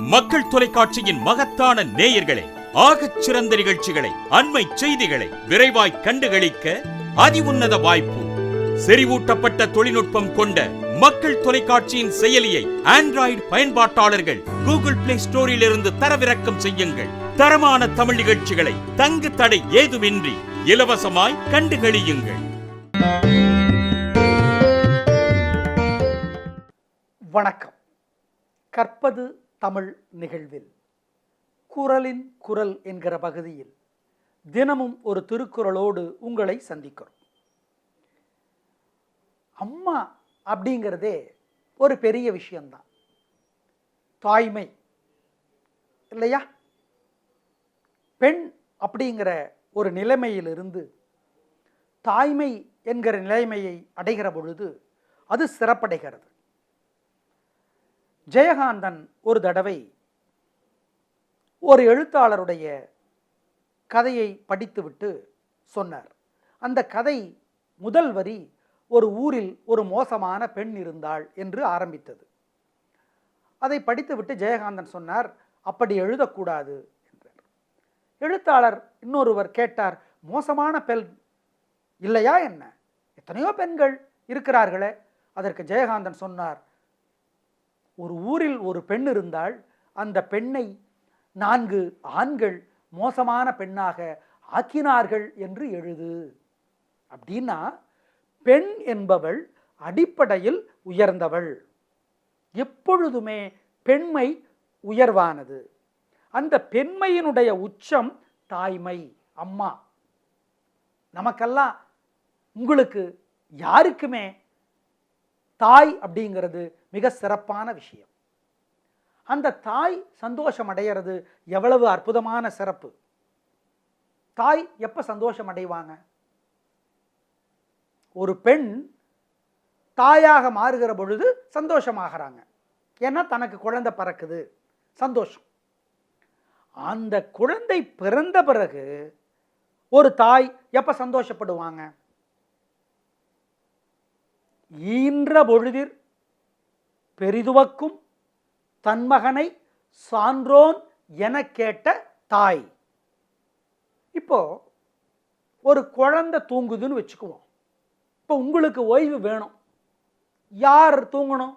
மக்கள் தொலைக்காட்சியின் மகத்தான நேயர்களே ஆகச் சிறந்த நிகழ்ச்சிகளை அண்மை செய்திகளை விரைவாய் கண்டுகளிக்க அதிஉன்னத வாய்ப்பு. செறிவூட்டப்பட்ட தொழில்நுட்பம் கொண்ட மக்கள் தொலைக்காட்சியின் செயலியை ஆண்ட்ராய்டு பயன்பாட்டாளர்கள் கூகுள் பிளே ஸ்டோரில் இருந்து தரவிறக்கம் செய்யுங்கள். தரமான தமிழ் நிகழ்ச்சிகளை தங்கு தடை ஏதுமின்றி இலவசமாய் கண்டுகளியுங்கள். வணக்கம். கற்பது தமிழ் நிகழ்வில். குரலின் குரல் என்கிற பகுதியில் தினமும் ஒரு திருக்குறளோடு உங்களை சந்திக்கிறோம். அம்மா அப்படிங்கிறதே ஒரு பெரிய விஷயம்தான். தாய்மை இல்லையா? பெண் அப்படிங்கிற ஒரு நிலைமையிலிருந்து தாய்மை என்கிற நிலைமையை அடைகிற பொழுது அது சிறப்படைகிறது. ஜெயகாந்தன் ஒரு தடவை ஒரு எழுத்தாளருடைய கதையை படித்துவிட்டு சொன்னார். அந்த கதை முதல் வரி ஒரு ஊரில் ஒரு மோசமான பெண் இருந்தாள் என்று ஆரம்பித்தது. அதை படித்துவிட்டு ஜெயகாந்தன் சொன்னார் அப்படி எழுதக்கூடாது என்றார். எழுத்தாளர் இன்னொருவர் கேட்டார் மோசமான பெண் இல்லையா என்ன? எத்தனையோ பெண்கள் இருக்கிறார்களே. அதற்கு ஜெயகாந்தன் சொன்னார் ஒரு ஊரில் ஒரு பெண் இருந்தால் அந்த பெண்ணை நான்கு ஆண்கள் மோசமான பெண்ணாக ஆக்கினார்கள் என்று எழுது. அப்படின்னா பெண் என்பவள் அடிப்படையில் உயர்ந்தவள். எப்பொழுதுமே பெண்மை உயர்வானது. அந்த பெண்மையினுடைய உச்சம் தாய்மை அம்மா. நமக்கெல்லாம் உங்களுக்கு யாருக்குமே தாய் அப்படிங்கிறது மிக சிறப்பான விஷயம். அந்த தாய் சந்தோஷம் அடைகிறது எவ்வளவு அற்புதமான சிறப்பு. தாய் எப்போ சந்தோஷம் அடைவாங்க ஒரு பெண் தாயாக மாறுகிற பொழுது சந்தோஷமாகறாங்க. ஏன்னா தனக்கு குழந்தை பறக்குது. சந்தோஷம். அந்த குழந்தை பிறந்த பிறகு ஒரு தாய் எப்போ சந்தோஷப்படுவாங்க? ஈன்ற பொழுதிர் பெரிதுவக்கும் தன்மகனை சான்றோன் என கேட்ட தாய். இப்போ ஒரு குழந்தை தூங்குதுன்னு வச்சுக்குவோம். இப்போ உங்களுக்கு ஓய்வு வேணும். யார் தூங்கணும்?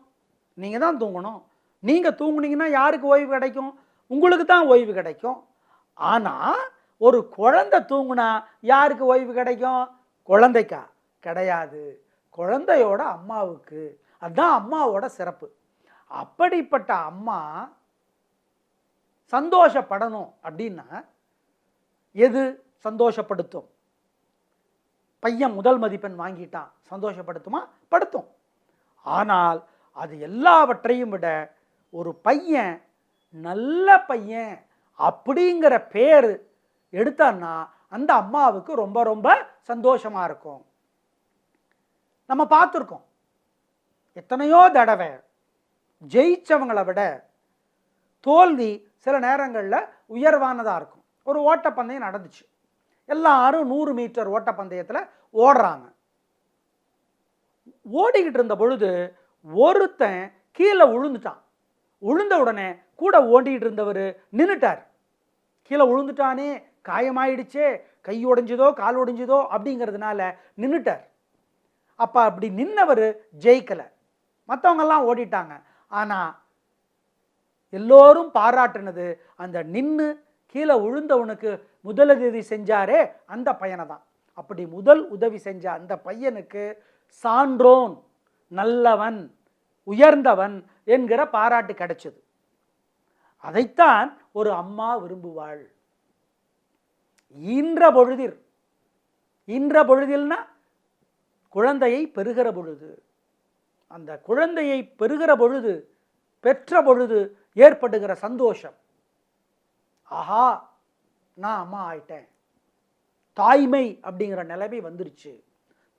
நீங்கள் தான் தூங்கணும். நீங்கள் தூங்குனீங்கன்னா யாருக்கு ஓய்வு கிடைக்கும்? உங்களுக்கு தான் ஓய்வு கிடைக்கும். ஆனால் ஒரு குழந்தை தூங்குனா யாருக்கு ஓய்வு கிடைக்கும்? குழந்தைக்கா. கிடையாது. குழந்தையோட அம்மாவுக்கு. அதுதான் அம்மாவோட சிறப்பு. அப்படிப்பட்ட அம்மா சந்தோஷப்படணும் அப்படின்னா எது? சந்தோஷப்படுத்தும். பையன் முதல் மதிப்பெண் வாங்கிட்டான் சந்தோஷப்படுத்துமா? படுத்தும். ஆனால் அது எல்லாவற்றையும் விட ஒரு பையன் நல்ல பையன் அப்படிங்கிற பேர் எடுத்தான்னா அந்த அம்மாவுக்கு ரொம்ப ரொம்ப சந்தோஷமாக இருக்கும். நம்ம பார்த்துருக்கோம். எத்தனையோ தடவை ஜெயித்தவங்களை விட தோல்வி சில நேரங்களில் உயர்வானதாக இருக்கும். ஒரு ஓட்டப்பந்தயம் நடந்துச்சு. எல்லாரும் நூறு மீட்டர் ஓட்டப்பந்தயத்தில் ஓடுறாங்க. ஓடிக்கிட்டு இருந்த பொழுது ஒருத்தன் கீழே விழுந்துட்டான் விழுந்த உடனே கூட ஓடிக்கிட்டு இருந்தவர் நின்றுட்டார் கீழே விழுந்துட்டானே காயமாயிடுச்சே கை உடைஞ்சதோ கால் உடைஞ்சதோ அப்படிங்கிறதுனால நின்றுட்டார் அப்போ அப்படி நின்னவர் ஜெயிக்கலை. மற்றவங்கெல்லாம் ஓடிட்டாங்க. ஆனால் எல்லோரும் பாராட்டுனது அந்த நின்று கீழே விழுந்தவனுக்கு முதலுதவி செஞ்சாரே அந்த பையனை தான். அப்படி முதல் உதவி செஞ்ச அந்த பையனுக்கு சான்றோன் நல்லவன் உயர்ந்தவன் என்கிற பாராட்டு கிடைச்சது. அதைத்தான் ஒரு அம்மா விரும்புவாள். ஈன்ற பொழுதில் ஈன்ற பொழுதில்னா குழந்தையை பெறுகிற பொழுது. அந்த குழந்தையை பெறுகிற பொழுது பெற்ற பொழுது ஏற்படுகிற சந்தோஷம். ஆஹா நான் அம்மா ஆயிட்டேன். தாய்மை அப்படிங்கிற நிலைமை வந்துருச்சு.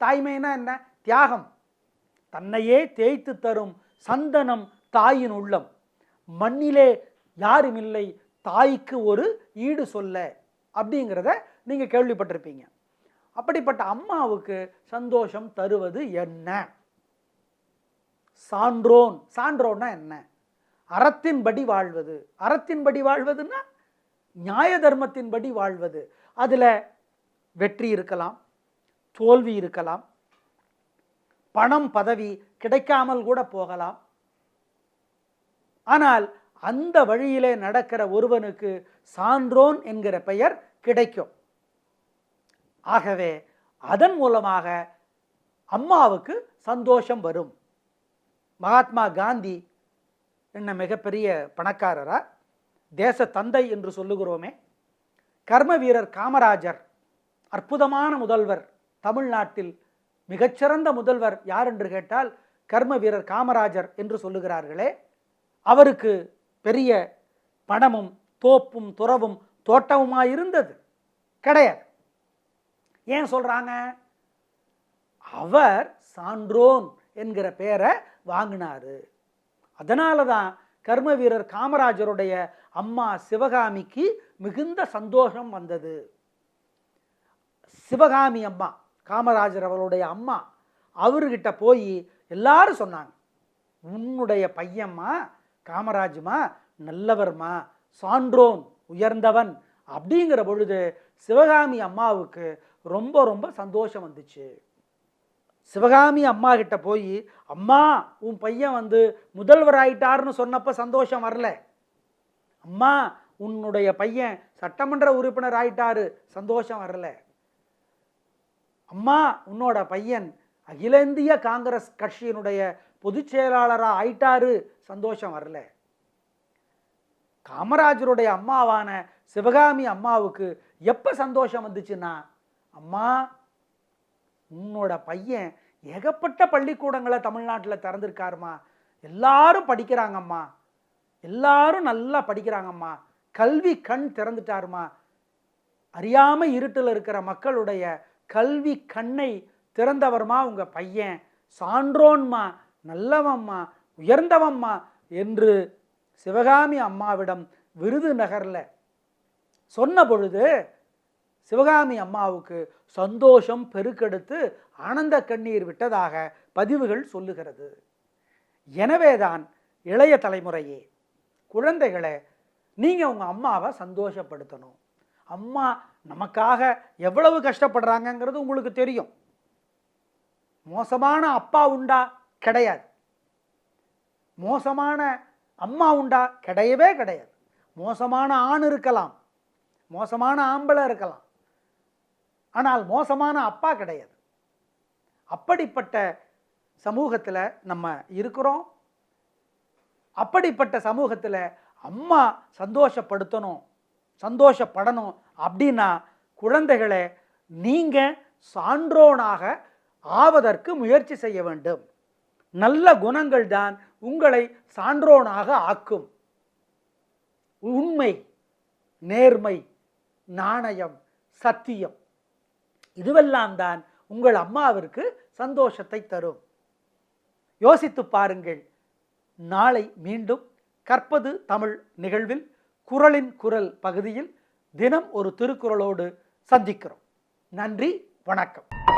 தாய்மைனா என்ன? தியாகம். தன்னையே தேய்த்து தரும் சந்தனம் தாயின் உள்ளம். மண்ணிலே யாரும் இல்லை தாய்க்கு ஒரு ஈடு சொல்ல அப்படிங்கிறத நீங்கள் கேள்விப்பட்டிருப்பீங்க. அப்படிப்பட்ட அம்மாவுக்கு சந்தோஷம் தருவது என்ன? சான்றோன். சான்றோன்னா என்ன? அறத்தின்படி வாழ்வது. அறத்தின்படி வாழ்வதுன்னா நியாய தர்மத்தின்படி வாழ்வது. அதில் வெற்றி இருக்கலாம் தோல்வி இருக்கலாம் பணம் பதவி கிடைக்காமல் கூட போகலாம். ஆனால் அந்த வழியிலே நடக்கிற ஒருவனுக்கு சான்றோன் என்கிற பெயர் கிடைக்கும். ஆகவே அதன் மூலமாக அம்மாவுக்கு சந்தோஷம் வரும். மகாத்மா காந்தி என்ன மிகப்பெரிய பணக்காரரா? தேச தந்தை என்று சொல்லுகிறோமே. கர்ம வீரர் காமராஜர் அற்புதமான முதல்வர் தமிழ்நாட்டில் மிகச்சிறந்த முதல்வர் யார் என்று கேட்டால் கர்ம வீரர் காமராஜர் என்று சொல்லுகிறார்களே. அவருக்கு பெரிய பணமும் தோப்பும் துறவும் தோட்டமுமாய் இருந்தது கிடையாது. ஏன் சொல்றாங்க? அவர் சான்றோன் என்கிற பெயரை வாங்கினாரு. அதனால தான் கர்ம வீரர் காமராஜருடைய அம்மா சிவகாமிக்கு மிகுந்த சந்தோஷம் வந்தது. சிவகாமி அம்மா காமராஜர் அவருடைய அம்மா அவர்கிட்ட போய் எல்லாரும் சொன்னாங்க உன்னுடைய பையம்மா காமராஜுமா நல்லவர்மா சான்றோன் உயர்ந்தவன் அப்படிங்கிற பொழுது சிவகாமி அம்மாவுக்கு ரொம்ப ரொம்ப சந்தோஷம் வந்துச்சு. சிவகாமி அம்மா கிட்ட போய் அம்மா உன் பையன் வந்து முதல்வர் ஆயிட்டாருன்னு சொன்னப்போ சந்தோஷம் வரல. அம்மா உன்னுடைய பையன் சட்டமன்ற உறுப்பினர் ஆயிட்டாரு சந்தோஷம் வரல. அம்மா உன்னோட பையன் அகில இந்திய காங்கிரஸ் கட்சியினுடைய பொதுச் செயலாளராக ஆயிட்டாரு சந்தோஷம் வரல. காமராஜருடைய அம்மாவான சிவகாமி அம்மாவுக்கு எப்போ சந்தோஷம் வந்துச்சுன்னா அம்மா உன்னோட பையன் ஏகப்பட்ட பள்ளிக்கூடங்களை தமிழ்நாட்டில் திறந்திருக்காருமா. எல்லாரும் படிக்கிறாங்கம்மா. எல்லாரும் நல்லா படிக்கிறாங்கம்மா. கல்வி கண் திறந்துட்டாருமா. அறியாம இருட்டில் இருக்கிற மக்களுடைய கல்வி கண்ணை திறந்தவர்மா உங்கள் பையன். சான்றோன்மா நல்லவம்மா உயர்ந்தவம்மா என்று சிவகாமி அம்மாவிடம் விருதுநகரில் சொன்ன பொழுது சிவகாமி அம்மாவுக்கு சந்தோஷம் பெருக்கெடுத்து ஆனந்த கண்ணீர் விட்டதாக பதிவுகள் சொல்லுகிறது. எனவேதான் இளைய தலைமுறையே குழந்தைகளை நீங்கள் உங்கள் அம்மாவை சந்தோஷப்படுத்தணும். அம்மா நமக்காக எவ்வளவு கஷ்டப்படுறாங்கங்கிறது உங்களுக்கு தெரியும். மோசமான அப்பா உண்டா? கிடையாது. மோசமான அம்மா உண்டா? கிடையவே கிடையாது. மோசமான ஆண் இருக்கலாம். மோசமான ஆம்பளை இருக்கலாம். ஆனால் மோசமான அப்பா கிடையாது. அப்படிப்பட்ட சமூகத்தில் நம்ம இருக்கிறோம். அப்படிப்பட்ட சமூகத்தில் அம்மா சந்தோஷப்படுத்தணும் சந்தோஷப்படணும் அப்படின்னா குழந்தைகளை நீங்கள் சான்றோனாக ஆவதற்கு முயற்சி செய்ய வேண்டும். நல்ல குணங்கள் தான் உங்களை சான்றோனாக ஆக்கும். உண்மை நேர்மை நாணயம் சத்தியம். இதுவெல்லாம் தான் உங்கள் அம்மாவிற்கு சந்தோஷத்தை தரும். யோசித்து பாருங்கள். நாளை மீண்டும் கற்பது தமிழ் நிகழ்வில் குரலின் குரல் பகுதியில் தினம் ஒரு திருக்குறளோடு சந்திக்கிறோம். நன்றி வணக்கம்.